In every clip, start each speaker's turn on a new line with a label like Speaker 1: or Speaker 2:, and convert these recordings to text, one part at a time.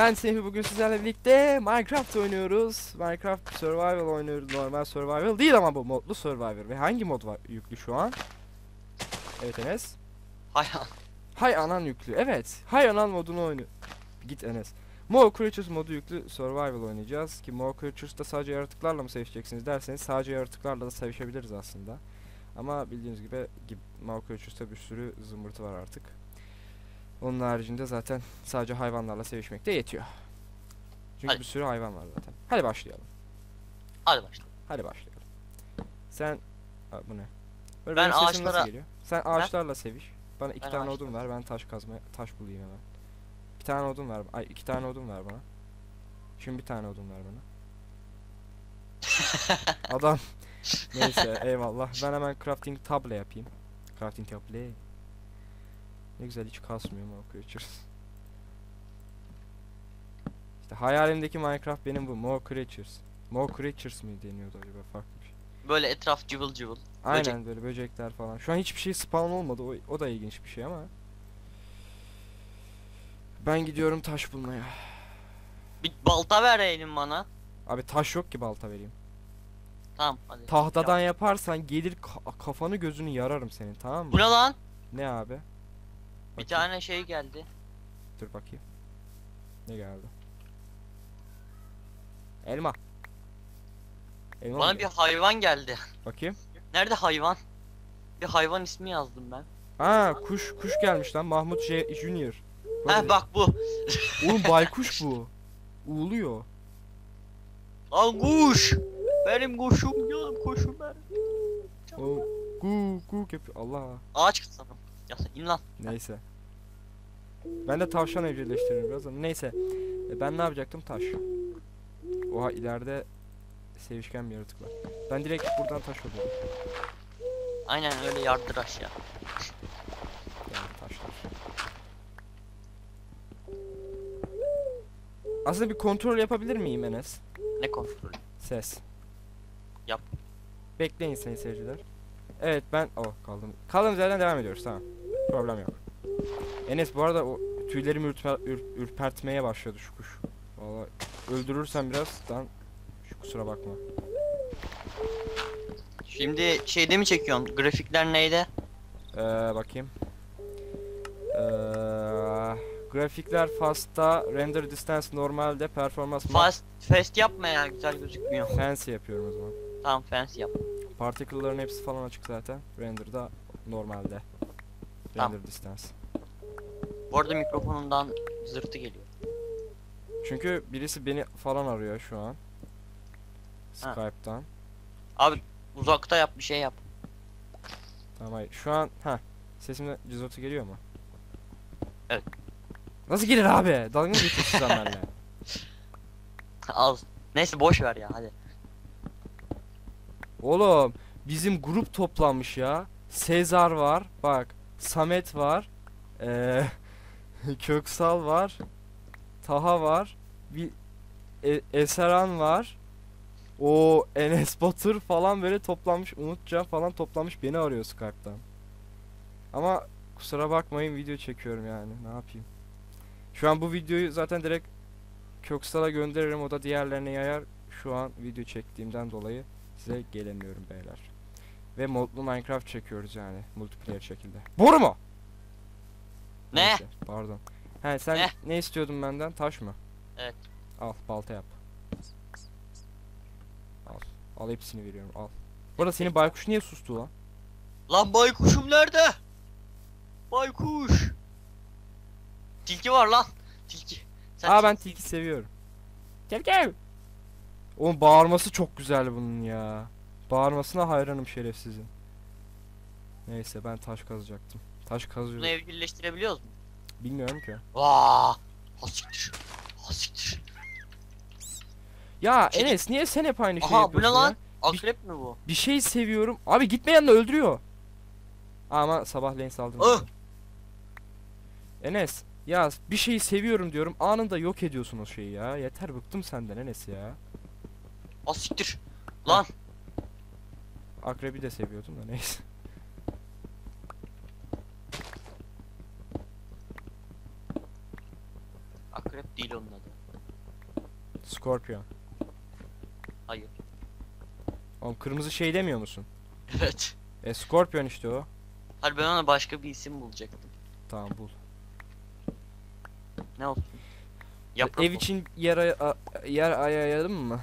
Speaker 1: Ben Semih bugün sizlerle birlikte Minecraft oynuyoruz. Minecraft Survival oynuyoruz. Normal Survival değil ama bu modlu Survival. Ve hangi mod var yüklü şu an? Evet Enes.
Speaker 2: Hay
Speaker 1: Hay anan yüklü. Evet. Hay anan modunu oyunu. Git Enes. More Creatures modu yüklü Survival oynayacağız. Ki More Creatures'da sadece yaratıklarla mı sevişeceksiniz derseniz sadece yaratıklarla da sevişebiliriz aslında. Ama bildiğiniz gibi, gibi More Creatures'ta bir sürü zımbırtı var artık. Onun haricinde zaten sadece hayvanlarla sevişmek de yetiyor. Çünkü
Speaker 2: Hadi.
Speaker 1: bir sürü hayvan var zaten. Hadi başlayalım.
Speaker 2: Hadi başla.
Speaker 1: Hadi başlayalım. Sen Aa, bu ne? Böyle
Speaker 2: Ben
Speaker 1: benim sesim nasıl
Speaker 2: ağaçlara-
Speaker 1: geliyor? Sen ağaçlarla seviş. Bana iki
Speaker 2: Ben
Speaker 1: tane odun ver. Ben taş kazma taş bulayım hemen. Bir tane odun ver. Ay iki tane odun ver bana. Şimdi bir tane odun ver bana. Adam. Neyse eyvallah. Ben hemen crafting table yapayım. Crafting table. Ne güzel hiç kasmıyor o creatures. İşte hayalimdeki Minecraft benim bu. More creatures. More creatures mi deniyordu acaba farklı bir şey.
Speaker 2: Böyle etraf cıvıl cıvıl.
Speaker 1: Aynen
Speaker 2: Böcek.
Speaker 1: böyle böcekler falan. Şu an hiçbir şey spawn olmadı. O, o da ilginç bir şey ama. Ben gidiyorum taş bulmaya.
Speaker 2: Bir balta ver elim bana.
Speaker 1: Abi taş yok ki balta vereyim.
Speaker 2: Tamam hadi.
Speaker 1: Tahtadan
Speaker 2: Ya.
Speaker 1: yaparsan gelir ka- kafanı gözünü yararım senin tamam mı?
Speaker 2: Bu ne lan?
Speaker 1: Ne abi?
Speaker 2: Bir
Speaker 1: Bakayım,
Speaker 2: tane şey geldi.
Speaker 1: Dur bakayım. Ne geldi? Elma. Elma mı
Speaker 2: Bana bir
Speaker 1: geldi?
Speaker 2: hayvan geldi.
Speaker 1: Bakayım.
Speaker 2: Nerede hayvan? Bir hayvan ismi yazdım ben.
Speaker 1: Ha kuş kuş gelmiş lan Mahmut J Junior.
Speaker 2: Heh bak bu.
Speaker 1: Oğlum baykuş bu. Uğuluyor.
Speaker 2: Lan kuş. Benim kuşum canım kuşum benim.
Speaker 1: O gu gu yapıyor. Allah.
Speaker 2: Ağaç kısalım. Ya sen in lan.
Speaker 1: Neyse. Ben de tavşan evcilleştiririm biraz ama neyse. E, ben ne yapacaktım? Taş. Oha ileride sevişken bir yaratık var. Ben direkt buradan taş alıyorum.
Speaker 2: Aynen öyle yardır aşağı.
Speaker 1: Yani taşlar. Aslında bir kontrol yapabilir miyim Enes?
Speaker 2: Ne kontrolü?
Speaker 1: Ses.
Speaker 2: Yap.
Speaker 1: Bekleyin sayın seyirciler. Evet ben oh kaldım. Kaldığımız yerden devam ediyoruz tamam. Problem yok. Enes bu arada o tüylerimi ürper, ür- ürpertmeye başladı şu kuş. Valla öldürürsem birazdan şu kusura bakma.
Speaker 2: Şimdi şeyde mi çekiyorsun? Grafikler neyde?
Speaker 1: Ee, bakayım. Ee, grafikler fast'ta, render distance normalde, performans
Speaker 2: Fast fast yapma ya güzel gözükmüyor.
Speaker 1: fancy yapıyorum o zaman.
Speaker 2: Tamam fancy yap.
Speaker 1: Particle'ların hepsi falan açık zaten. Render'da normalde.
Speaker 2: Tamam.
Speaker 1: Render distance.
Speaker 2: Bu arada mikrofonundan zırtı geliyor.
Speaker 1: Çünkü birisi beni falan arıyor şu an.
Speaker 2: Ha.
Speaker 1: Skype'tan.
Speaker 2: Abi uzakta yap bir şey yap.
Speaker 1: Tamam hayır. Şu an ha sesimde cızırtı geliyor mu?
Speaker 2: Evet.
Speaker 1: Nasıl gelir abi? Dalga mı geçiyorsun sen benimle?
Speaker 2: Az. Neyse boş ver ya hadi.
Speaker 1: Oğlum bizim grup toplanmış ya. Sezar var. Bak. Samet var. Ee, Köksal var. Taha var. Bir e- Eseran var. O Enes Batur falan böyle toplanmış. Umutcan falan toplanmış beni arıyor Skype'tan. Ama kusura bakmayın video çekiyorum yani. Ne yapayım? Şu an bu videoyu zaten direkt Köksal'a gönderirim. O da diğerlerine yayar. Şu an video çektiğimden dolayı size gelemiyorum beyler. Ve modlu Minecraft çekiyoruz yani multiplayer şekilde. Boru mu?
Speaker 2: Ne?
Speaker 1: Neyse, pardon. He sen
Speaker 2: Ne?
Speaker 1: ne istiyordun benden? Taş mı?
Speaker 2: Evet.
Speaker 1: Al balta yap. Al. Al hepsini veriyorum al. Bu arada senin baykuş niye sustu lan?
Speaker 2: Lan baykuşum nerede? Baykuş. Tilki var lan. Tilki. Sen
Speaker 1: Aa ben tilki seviyorum. Gel gel. Oğlum bağırması çok güzel bunun ya. Bağırmasına hayranım şerefsizin. Neyse ben taş kazacaktım. Taş
Speaker 2: Bunu
Speaker 1: kazıyorum.
Speaker 2: evcilleştirebiliyoruz mu?
Speaker 1: Bilmiyorum ki.
Speaker 2: Vaa. Hasiktir. Hasiktir.
Speaker 1: Ya
Speaker 2: Şey-
Speaker 1: Enes niye sen hep aynı şeyi
Speaker 2: Aha bu ne lan? Akrep mi bu?
Speaker 1: Bir şey seviyorum. Abi gitme yanına öldürüyor. Ama sabahleyin saldırdı.
Speaker 2: Ah!
Speaker 1: Enes ya bir şeyi seviyorum diyorum anında yok ediyorsun o şeyi ya. Yeter bıktım senden Enes ya.
Speaker 2: Hasiktir. Lan.
Speaker 1: Akrebi de seviyordum da neyse.
Speaker 2: Akrep değil onun adı.
Speaker 1: Scorpion.
Speaker 2: Hayır.
Speaker 1: Oğlum kırmızı şey demiyor musun?
Speaker 2: Evet.
Speaker 1: E Scorpion işte o.
Speaker 2: Hadi ben ona başka bir isim bulacaktım.
Speaker 1: Tamam bul.
Speaker 2: Ne olsun? Yaprak
Speaker 1: Ev için yer ay- a- yer ayarladın mı?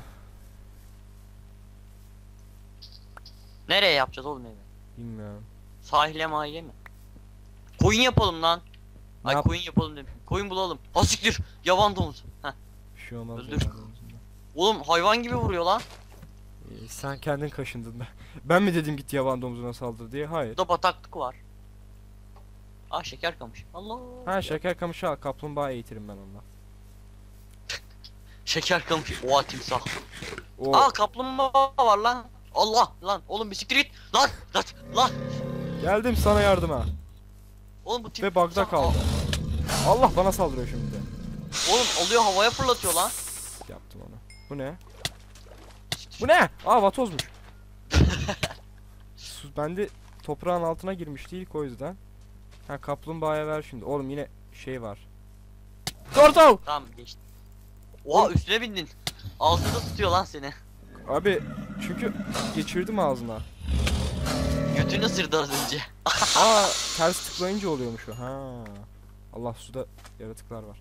Speaker 2: Nereye yapacağız oğlum evi?
Speaker 1: Bilmiyorum.
Speaker 2: Sahile mahile mi? Koyun yapalım lan. Ay
Speaker 1: yap-
Speaker 2: koyun yapalım dedim. Koyun bulalım. Ha siktir. Yaban domuz. Heh.
Speaker 1: Bir şey olmaz.
Speaker 2: Öldür. Oğlum hayvan gibi vuruyor lan.
Speaker 1: Ee, sen kendin kaşındın da. Ben mi dedim git yaban domuzuna saldır diye? Hayır.
Speaker 2: Burada bataklık var. Ah şeker kamış. Allah.
Speaker 1: Ha şeker kamışı al. Kaplumbağa eğitirim ben onunla.
Speaker 2: Şeker kamış. Oha timsah.
Speaker 1: O
Speaker 2: Aa kaplumbağa var lan. Allah lan. Oğlum bir siktir git. Lan. Lan. Lan.
Speaker 1: geldim sana yardıma.
Speaker 2: Oğlum bu timsah.
Speaker 1: Ve bug'da kaldı. Allah bana saldırıyor şimdi.
Speaker 2: Oğlum alıyor havaya fırlatıyor lan.
Speaker 1: Yaptım onu. Bu ne? Bu ne? Aa vatozmuş. Su bende toprağın altına girmişti ilk o yüzden. Ha kaplumbağaya ver şimdi. Oğlum yine şey var. Turtle!
Speaker 2: Tamam geçti. Oha üstüne bindin. Ağzında tutuyor lan seni.
Speaker 1: Abi çünkü geçirdim ağzına.
Speaker 2: Götünü ısırdı az önce.
Speaker 1: Aa ters tıklayınca oluyormuş o. Ha. Allah suda yaratıklar var.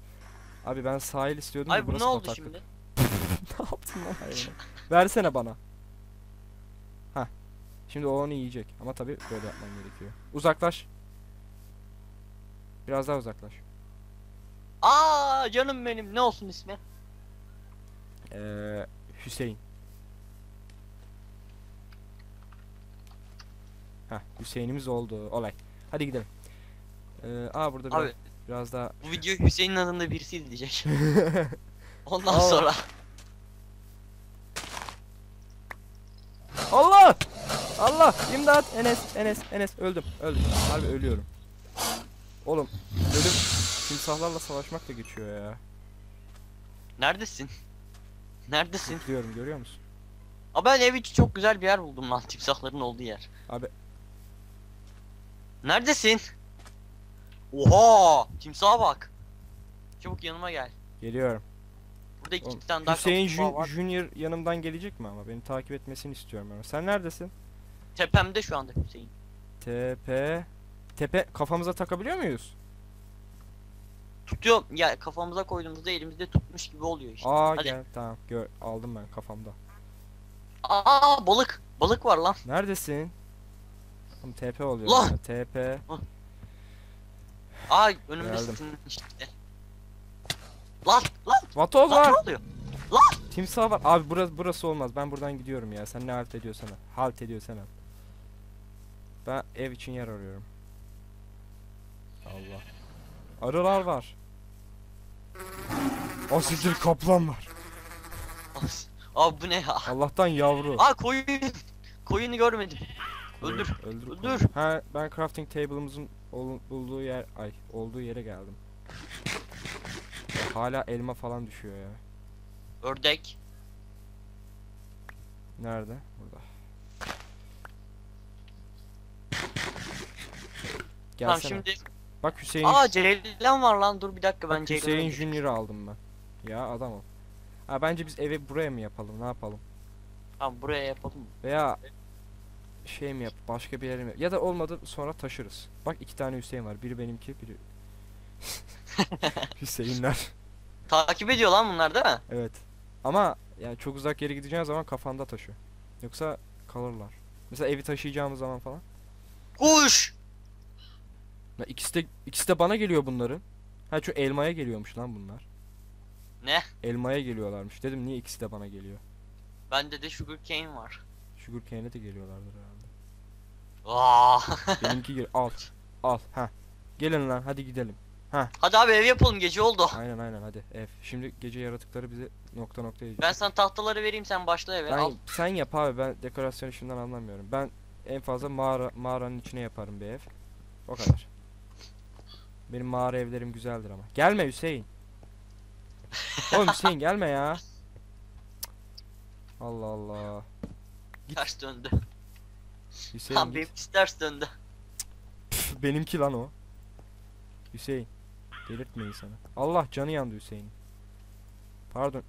Speaker 1: Abi ben sahil istiyordum da
Speaker 2: Ay bu
Speaker 1: burası
Speaker 2: ne oldu
Speaker 1: bataklık.
Speaker 2: şimdi?
Speaker 1: ne yaptın lan hayvana? Versene bana. Ha. Şimdi o onu yiyecek. Ama tabii böyle yapmam gerekiyor. Uzaklaş. Biraz daha uzaklaş.
Speaker 2: Aa canım benim ne olsun ismi?
Speaker 1: Ee, Hüseyin. Heh, Hüseyin'imiz oldu. Olay. Hadi gidelim. Ee, aa burada biraz,
Speaker 2: Abi
Speaker 1: biraz daha
Speaker 2: bu videoyu Hüseyin'in adında birisi izleyecek. Ondan
Speaker 1: Aa.
Speaker 2: sonra.
Speaker 1: Allah! Allah! İmdat! Enes, Enes, Enes öldüm. Öldüm. Harbi ölüyorum. Oğlum, ölüm timsahlarla savaşmak da geçiyor ya.
Speaker 2: Neredesin? Neredesin?
Speaker 1: Diyorum görüyor musun?
Speaker 2: Aa ben ev içi çok güzel bir yer buldum lan timsahların olduğu yer.
Speaker 1: Abi
Speaker 2: Neredesin? Oha! Timsaha bak. Çabuk yanıma gel.
Speaker 1: geliyorum.
Speaker 2: Burada iki
Speaker 1: Oğlum,
Speaker 2: tane daha
Speaker 1: Hüseyin
Speaker 2: kaplumbağa
Speaker 1: Jun-
Speaker 2: var.
Speaker 1: Junior yanımdan gelecek mi ama? Beni takip etmesini istiyorum ben. Sen neredesin?
Speaker 2: Tepemde şu anda Hüseyin.
Speaker 1: Tepe. Tepe kafamıza takabiliyor muyuz?
Speaker 2: Tutuyor ya kafamıza koyduğumuzda elimizde tutmuş gibi oluyor işte.
Speaker 1: Aa
Speaker 2: Hadi.
Speaker 1: gel tamam gör aldım ben kafamda.
Speaker 2: Aa balık. Balık var lan.
Speaker 1: Neredesin? Oğlum TP oluyor.
Speaker 2: Lan!
Speaker 1: TP.
Speaker 2: Aa önümdesin işte. Lan lan
Speaker 1: Vatoz
Speaker 2: lan
Speaker 1: var.
Speaker 2: ne oluyor?
Speaker 1: Timsah var. Abi burası burası olmaz. Ben buradan gidiyorum ya. Sen ne halt ediyorsan al. halt ediyorsan. Ben ev için yer arıyorum. Allah. Arılar var. Asiktir kaplan var.
Speaker 2: Abi bu ne ya?
Speaker 1: Allah'tan yavru.
Speaker 2: Aa koyun. Koyunu görmedim. Öldür.
Speaker 1: Öldür.
Speaker 2: öldür.
Speaker 1: Ha ben crafting table'ımızın ol- bulduğu yer ay olduğu yere geldim. Ya, hala elma falan düşüyor ya.
Speaker 2: Ördek.
Speaker 1: Nerede? Burada.
Speaker 2: Tamam
Speaker 1: Gelsene.
Speaker 2: şimdi.
Speaker 1: Bak Hüseyin.
Speaker 2: Aa Ceylan var lan dur bir dakika ben
Speaker 1: Bak
Speaker 2: Ceylan'ı
Speaker 1: Hüseyin. Junior'ı aldım ben. Ya adam ol. Ha bence biz evi buraya mı yapalım? Ne yapalım?
Speaker 2: Tamam buraya yapalım mı?
Speaker 1: Veya şey mi yap? Başka bir yere mi? Ya da olmadı sonra taşırız. Bak iki tane Hüseyin var. Biri benimki, biri Hüseyinler.
Speaker 2: Takip ediyor lan bunlar değil mi?
Speaker 1: Evet. Ama yani çok uzak yere gideceğin zaman kafanda taşı. Yoksa kalırlar. Mesela evi taşıyacağımız zaman falan.
Speaker 2: Kuş.
Speaker 1: Ya ikisi de ikisi de bana geliyor bunların. Ha şu elmaya geliyormuş lan bunlar.
Speaker 2: Ne?
Speaker 1: Elmaya geliyorlarmış. Dedim niye ikisi de bana geliyor?
Speaker 2: Bende de sugar cane var.
Speaker 1: Sugar cane'e de geliyorlardır herhalde.
Speaker 2: Aa.
Speaker 1: Benimki gel al. Al. Ha. Gelin lan hadi gidelim.
Speaker 2: Hadi abi ev yapalım gece oldu.
Speaker 1: Aynen aynen hadi ev. Şimdi gece yaratıkları bize nokta nokta edecek.
Speaker 2: Ben sana tahtaları vereyim sen başla eve
Speaker 1: Ben-
Speaker 2: al.
Speaker 1: sen yap abi ben dekorasyon işinden anlamıyorum. Ben en fazla mağara mağaranın içine yaparım bir ev. O kadar. Benim mağara evlerim güzeldir ama. Gelme Hüseyin. Oğlum Hüseyin gelme ya. Allah Allah. git.
Speaker 2: Ters döndü.
Speaker 1: Hüseyin
Speaker 2: Tam
Speaker 1: git.
Speaker 2: benimkisi ters döndü.
Speaker 1: Benimki lan o. Hüseyin. Delirtme insanı. Allah canı yandı Hüseyin. Pardon.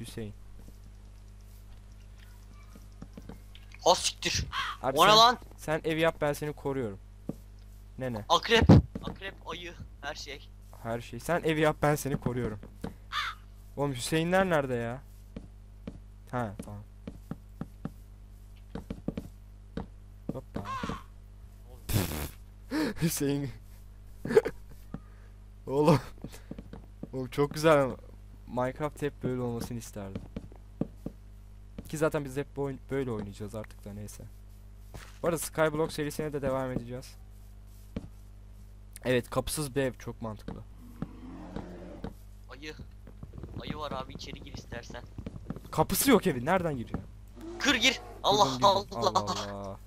Speaker 1: Hüseyin.
Speaker 2: Ha siktir.
Speaker 1: Abi
Speaker 2: O ne
Speaker 1: sen,
Speaker 2: lan?
Speaker 1: sen ev yap ben seni koruyorum. Ne ne?
Speaker 2: Akrep. Akrep, ayı, her şey.
Speaker 1: Her şey. Sen evi yap ben seni koruyorum. Oğlum Hüseyinler nerede ya? Ha tamam. Hüseyin. Oğlum. Oğlum çok güzel Minecraft hep böyle olmasını isterdim. Ki zaten biz hep böyle oynayacağız artık da neyse. Bu arada Skyblock serisine de devam edeceğiz. Evet kapısız bir ev çok mantıklı.
Speaker 2: Ayı. Ayı var abi içeri gir istersen.
Speaker 1: Kapısı yok evin nereden giriyor?
Speaker 2: Kır gir. Allah
Speaker 1: Kırdım.
Speaker 2: Allah.
Speaker 1: Allah Allah.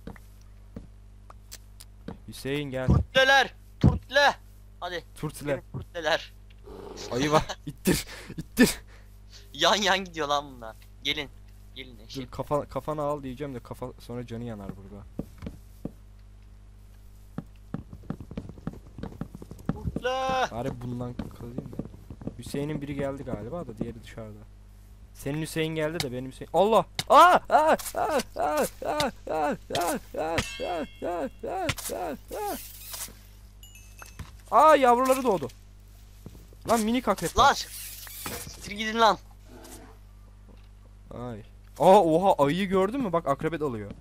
Speaker 1: Hüseyin gel.
Speaker 2: Turtleler. Turtle. Hadi.
Speaker 1: Turtle.
Speaker 2: Turtleler.
Speaker 1: Ayı var. İttir. İttir.
Speaker 2: Yan yan gidiyor lan bunlar. Gelin. Gelin
Speaker 1: Dur
Speaker 2: eşek.
Speaker 1: kafa, kafana al diyeceğim de kafa sonra canı yanar burada.
Speaker 2: Turtle.
Speaker 1: Bari bundan kalayım da. Hüseyin'in biri geldi galiba da diğeri dışarıda. Senin Hüseyin geldi de benim Hüseyin. Allah! Aa! Aa! Aa! Aa! Aa! Aa! Aa! Aa! Yavruları doğdu. Lan minik akrep.
Speaker 2: Lan. Siktir gidin lan.
Speaker 1: Ay. Aa oha ayıyı gördün mü? Bak akrepet alıyor.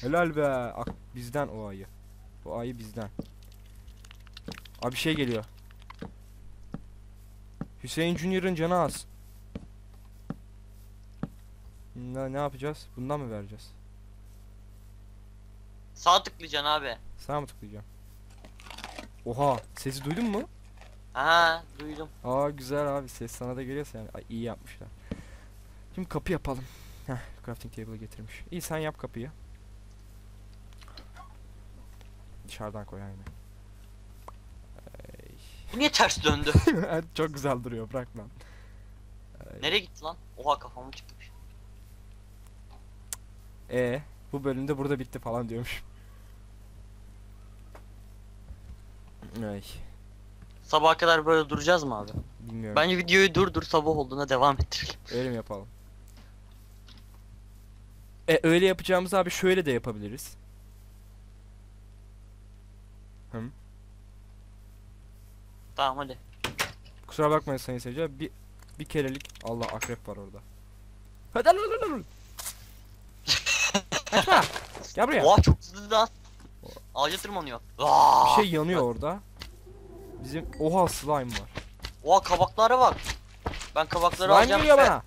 Speaker 1: Helal be. Ak- bizden o ayı. O ayı bizden. Abi bir şey geliyor. Hüseyin Junior'ın canı az. Ne, ne yapacağız? Bundan mı vereceğiz?
Speaker 2: Sağ tıklayacaksın abi.
Speaker 1: Sağ mı tıklayacağım? Oha sesi duydun mu?
Speaker 2: Ha duydum.
Speaker 1: Aa güzel abi ses sana da geliyorsa yani Ay, iyi yapmışlar. Şimdi kapı yapalım. Heh crafting table'ı getirmiş. İyi sen yap kapıyı. Dışarıdan koy aynı.
Speaker 2: Niye ters döndü?
Speaker 1: Çok güzel duruyor bırak lan.
Speaker 2: Nereye gitti lan? Oha kafamı çıkmış.
Speaker 1: E bu bölümde burada bitti falan diyormuş. Ay
Speaker 2: Sabaha kadar böyle duracağız mı abi?
Speaker 1: bilmiyorum.
Speaker 2: Bence videoyu durdur sabah olduğuna devam ettirelim.
Speaker 1: Öyle mi yapalım? E öyle yapacağımız abi şöyle de yapabiliriz.
Speaker 2: Tamam hadi.
Speaker 1: Kusura bakmayın sayın seyirciler. Bir bir kerelik Allah akrep var orada. Hadi lan lan lan. Kaçma. Gel buraya.
Speaker 2: Oha çok hızlı lan. Ağaca tırmanıyor.
Speaker 1: Bir
Speaker 2: Aa!
Speaker 1: şey yanıyor orada. Bizim oha slime var.
Speaker 2: Oha kabaklara bak. Ben kabakları
Speaker 1: Slime
Speaker 2: alacağım
Speaker 1: geliyor
Speaker 2: ve,
Speaker 1: bana.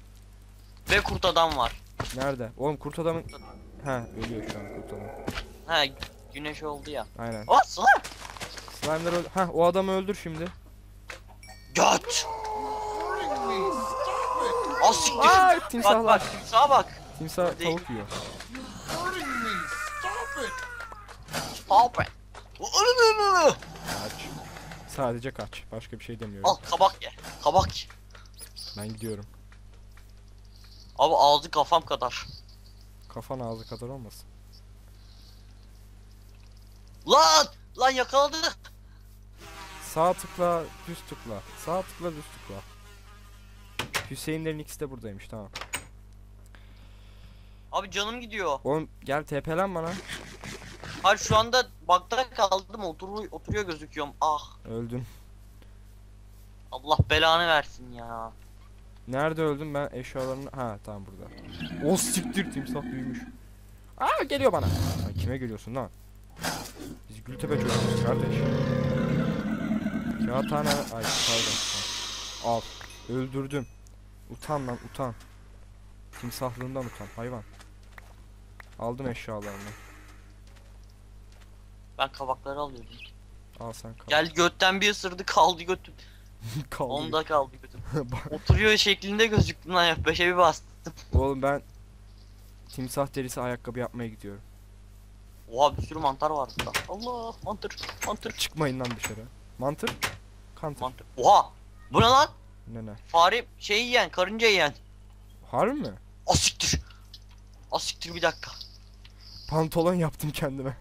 Speaker 2: ve kurt adam var.
Speaker 1: Nerede? Oğlum kurt adamın He ölüyor şu an kurt adam.
Speaker 2: He güneş oldu ya.
Speaker 1: Aynen.
Speaker 2: Aa slime.
Speaker 1: Slime'ları öl- Heh o adamı öldür şimdi.
Speaker 2: Göt. Az siktir.
Speaker 1: Aa
Speaker 2: Bak
Speaker 1: timsahlar.
Speaker 2: bak sağa bak.
Speaker 1: Timsah
Speaker 2: Değil.
Speaker 1: tavuk yiyor.
Speaker 2: Stop it.
Speaker 1: Kaç. Sadece kaç. Başka bir şey demiyorum.
Speaker 2: Al kabak ye. Kabak ye.
Speaker 1: Ben gidiyorum.
Speaker 2: Abi ağzı kafam kadar.
Speaker 1: Kafan ağzı kadar olmasın.
Speaker 2: Lan! Lan yakaladı.
Speaker 1: Sağ tıkla, düz tıkla. Sağ tıkla, düz tıkla. Hüseyinlerin ikisi de buradaymış tamam.
Speaker 2: Abi canım gidiyor.
Speaker 1: Oğlum gel tepelen bana.
Speaker 2: Hayır şu anda bakta kaldım otur oturuyor gözüküyorum. Ah
Speaker 1: Öldün.
Speaker 2: Allah belanı versin ya.
Speaker 1: Nerede öldün ben eşyalarını... Ha tamam burada. O siktir timsah büyümüş. Aa geliyor bana. Sen kime geliyorsun lan? Biz Gültepe çocuğuyuz kardeş. Kağıthane... Ay pardon. Al. Öldürdüm. Utan lan utan. Timsahlığından utan hayvan. Aldım eşyalarını.
Speaker 2: Ben kabakları alıyordum.
Speaker 1: Al sen kal.
Speaker 2: Gel götten bir ısırdı kaldı götüm.
Speaker 1: Kaldı.
Speaker 2: Onda kaldı götüm. Oturuyor şeklinde gözüktüm lan ya. Beşe bir bastım.
Speaker 1: Oğlum ben timsah derisi ayakkabı yapmaya gidiyorum.
Speaker 2: Oha bir sürü mantar var burada. Allah mantar mantar
Speaker 1: Çıkmayın lan dışarı. Mantır? Kantır.
Speaker 2: mantar. Oha! Bu ne lan?
Speaker 1: Ne ne?
Speaker 2: Fare şey yiyen, karınca yiyen.
Speaker 1: Harbi mi?
Speaker 2: Asiktir. Asiktir bir dakika.
Speaker 1: Pantolon yaptım kendime.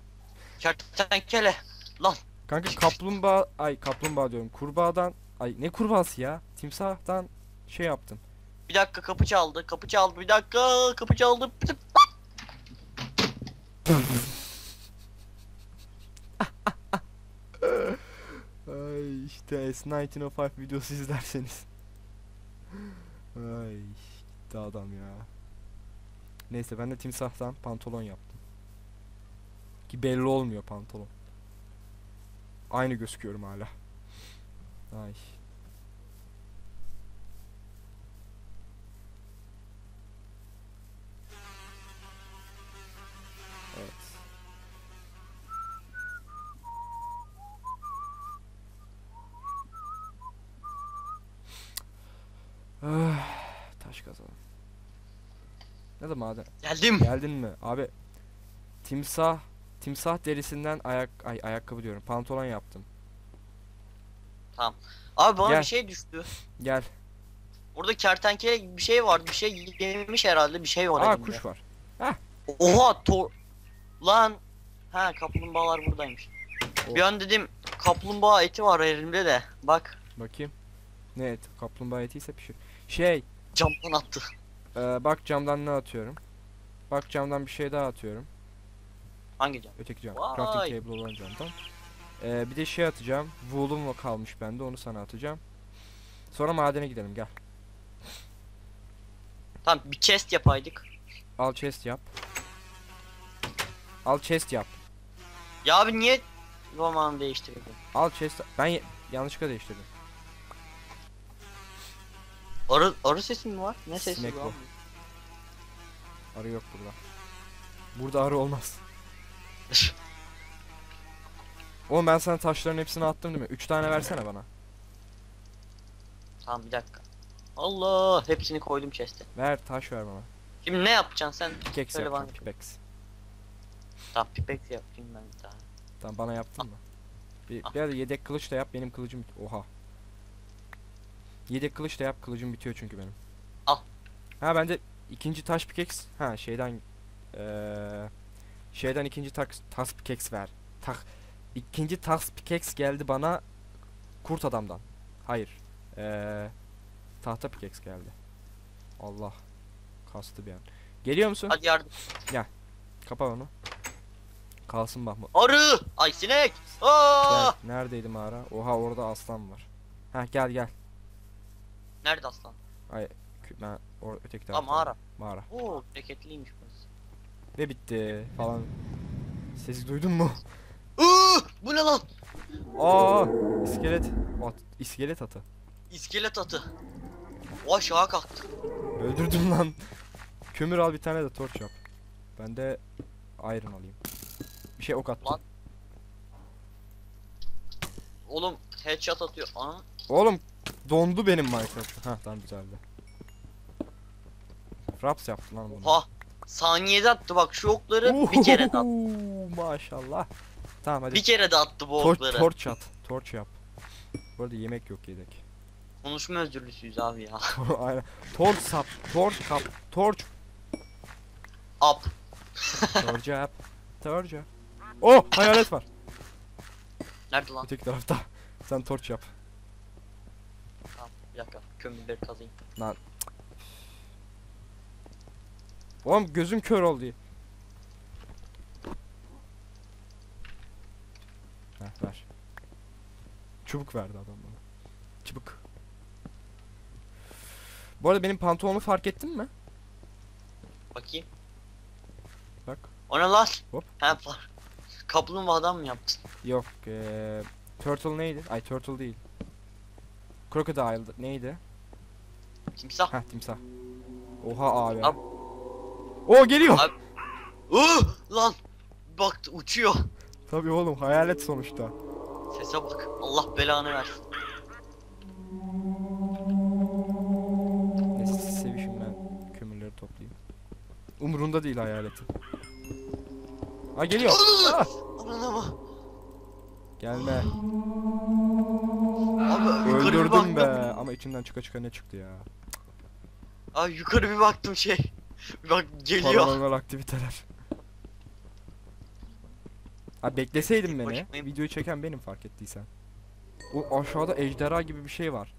Speaker 2: Kertenkele. Lan
Speaker 1: Kanka kaplumbağa ay kaplumbağa diyorum. Kurbağadan Ay ne kurbağası ya? Timsahtan şey yaptım.
Speaker 2: Bir dakika kapı çaldı. Kapı çaldı. Bir dakika kapı çaldı. Pıtık.
Speaker 1: Ay işte S1905 videosu izlerseniz. Ay gitti adam ya. Neyse ben de timsahtan pantolon yaptım. Ki belli olmuyor pantolon. Aynı gözüküyorum hala. Ay. Evet. Ah, Taş kazalım. Ne de maden?
Speaker 2: Geldim.
Speaker 1: Geldin mi? Abi timsah timsah derisinden ayak ay ayakkabı diyorum. Pantolon yaptım.
Speaker 2: Abi bana
Speaker 1: Gel.
Speaker 2: bir şey düştü.
Speaker 1: Gel.
Speaker 2: Burada kertenkele gibi bir şey vardı. Bir şey yemiş herhalde. Bir şey var
Speaker 1: Aa kuş var.
Speaker 2: Oha tor... Lan. Ha kaplumbağalar buradaymış.
Speaker 1: O-
Speaker 2: Bir an dedim kaplumbağa eti var elimde de. Bak
Speaker 1: Bakayım. Ne et? Kaplumbağa etiyse pişir. Şey,
Speaker 2: camdan attı.
Speaker 1: e, bak camdan ne atıyorum? Bak camdan bir şey daha atıyorum.
Speaker 2: Hangi cam?
Speaker 1: Öteki cam.
Speaker 2: Vay.
Speaker 1: Crafting table olan camdan. E, bir de şey atacağım. Wool'um kalmış bende onu sana atacağım. Sonra madene gidelim gel.
Speaker 2: Tamam bir chest yapaydık.
Speaker 1: Al chest yap. Al chest yap.
Speaker 2: Ya abi niye romanı değiştirdin?
Speaker 1: Al chest. Ben yanlışlıkla değiştirdim.
Speaker 2: Arı, arı sesi mi var? Ne sesi
Speaker 1: Sinek
Speaker 2: bu?
Speaker 1: bu. Arı yok burada. Burada arı olmaz. Oğlum ben sana taşların hepsini attım değil mi? 3 tane versene bana.
Speaker 2: tamam bir dakika. Allah hepsini koydum chest'e.
Speaker 1: Ver taş ver bana.
Speaker 2: Şimdi ne yapacaksın sen?
Speaker 1: Pickaxe
Speaker 2: Söyle
Speaker 1: yapacağım
Speaker 2: bana.
Speaker 1: pickaxe.
Speaker 2: Tamam pickaxe yapayım ben bir tane.
Speaker 1: Tamam bana yaptın mı? Bir,
Speaker 2: Ah.
Speaker 1: bir de yedek kılıç da yap benim kılıcım Oha. Yedek kılıç da yap kılıcım bitiyor çünkü benim.
Speaker 2: Al.
Speaker 1: Ha bende ikinci taş pickaxe. Ha şeyden eee şeyden ikinci taş taş pickaxe ver. Tak ikinci taş pickaxe geldi bana kurt adamdan. Hayır. Eee tahta pickaxe geldi. Allah. Kastı bir an. Geliyor musun?
Speaker 2: Hadi yardım.
Speaker 1: Kapa onu. Kalsın bak.
Speaker 2: Arı! Ay sinek! Aa!
Speaker 1: Gel. Neredeydi mağara? Oha orada aslan var. Ha gel gel.
Speaker 2: Nerede aslan?
Speaker 1: Kü- Ben or öteki tarafta.
Speaker 2: mağara.
Speaker 1: Mağara.
Speaker 2: Oo bereketliymiş burası.
Speaker 1: Ve bitti falan. Sesi duydun mu?
Speaker 2: Iıı! Bu ne lan?
Speaker 1: Aa iskelet. At, iskelet atı.
Speaker 2: İskelet atı. O aşağı kalktı.
Speaker 1: Öldürdüm lan. Kömür al bir tane de torç yap. Ben de iron alayım. Bir şey ok attım.
Speaker 2: Lan. Oğlum headshot atıyor. Ana.
Speaker 1: Oğlum dondu benim Minecraft. Ha tamam güzeldi. Raps yaptı lan bunu.
Speaker 2: Ha. Saniyede attı bak şu okları bir kere de attı.
Speaker 1: Maşallah. Tamam hadi.
Speaker 2: Bir kere de attı bu
Speaker 1: Tor
Speaker 2: okları.
Speaker 1: torç at. Torç yap. Bu arada yemek yok yedek.
Speaker 2: Konuşma özürlüsüyüz abi ya.
Speaker 1: Aynen. Torç sap. Torç kap. Torç.
Speaker 2: Up.
Speaker 1: Torç yap. Torç yap. Oh hayalet var.
Speaker 2: Nerede lan?
Speaker 1: Öteki tarafta. Sen torç yap.
Speaker 2: Bir dakika kömürleri kazayım.
Speaker 1: Oğlum gözüm kör oldu. Heh ver. Çubuk verdi adam bana. Çubuk. Bu arada benim pantolonu fark ettin mi?
Speaker 2: Bakayım.
Speaker 1: Bak.
Speaker 2: O ne lan?
Speaker 1: Hop.
Speaker 2: He var. Kaplumbağadan mı yaptın?
Speaker 1: Yok. eee turtle neydi? Ay turtle değil. Crocodile neydi?
Speaker 2: Timsah.
Speaker 1: Heh timsah. Oha abi.
Speaker 2: Ab-
Speaker 1: O geliyor.
Speaker 2: Abi- Iıı! Lan! Bak uçuyor.
Speaker 1: Tabii oğlum hayalet sonuçta.
Speaker 2: Sese bak. Allah belanı versin.
Speaker 1: Neyse siz sevişin ben kömürleri toplayayım. Umurunda değil hayaletin. Ha geliyor. Ah!
Speaker 2: Anana mı?
Speaker 1: Gelme.
Speaker 2: Abi yukarı bir
Speaker 1: Öldürdüm
Speaker 2: baktım.
Speaker 1: be. Ama içinden çıka çıka ne çıktı ya.
Speaker 2: Abi yukarı bir baktım şey. Bak geliyor.
Speaker 1: Paranormal aktiviteler. Ha bekleseydin beni. Videoyu çeken benim fark ettiysen. O aşağıda ejderha gibi bir şey var.